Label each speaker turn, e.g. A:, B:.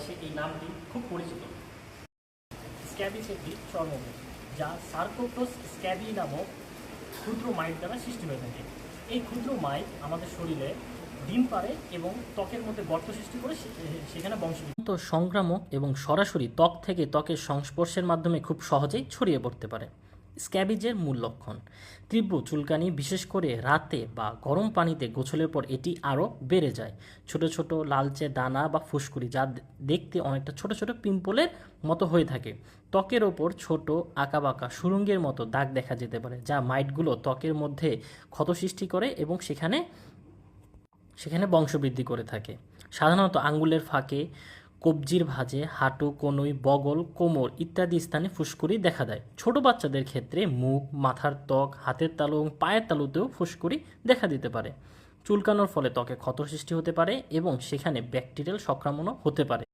A: বাংলাদেশে এই নামটি খুব পরিচিত। স্ক্যাবিস একটি চর্মরোগ যা সার্কোপ্টোস স্ক্যাবি নামক ক্ষুদ্র মাইট দ্বারা সৃষ্টি হয়ে থাকে। এই ক্ষুদ্র মাইট আমাদের শরীরে ডিম পারে এবং ত্বকের মধ্যে গর্ত সৃষ্টি করে সেখানে তো সংক্রামক এবং সরাসরি ত্বক থেকে ত্বকের সংস্পর্শের মাধ্যমে খুব সহজেই ছড়িয়ে পড়তে পারে। স্ক্যাবিজের মূল লক্ষণ। তীব্র চুলকানি, বিশেষ করে রাতে বা গরম পানিতে গোছলের পর এটি আরও বেড়ে যায়। ছোট ছোট লালচে দানা বা ফুসকুড়ি যা দেখতে অনেকটা ছোট ছোট পিম্পলের মতো হয়ে থাকে। ত্বকের ওপর ছোট আঁকাবাঁকা সুরঙ্গের মতো দাগ দেখা যেতে পারে, যা মাইটগুলো ত্বকের মধ্যে ক্ষত সৃষ্টি করে এবং সেখানে সেখানে বংশবৃদ্ধি করে থাকে। সাধারণত আঙ্গুলের ফাঁকে কবজির ভাঁজে, হাঁটু, কনুই, বগল, কোমর ইত্যাদি স্থানে ফুসকুড়ি দেখা দেয়। ছোট বাচ্চাদের ক্ষেত্রে মুখ, মাথার ত্বক, হাতের তালু এবং পায়ের তালুতেও ফুসকুড়ি দেখা দিতে পারে। চুলকানোর ফলে ত্বকে ক্ষত সৃষ্টি হতে পারে এবং সেখানে ব্যাকটেরিয়াল সংক্রমণও হতে পারে।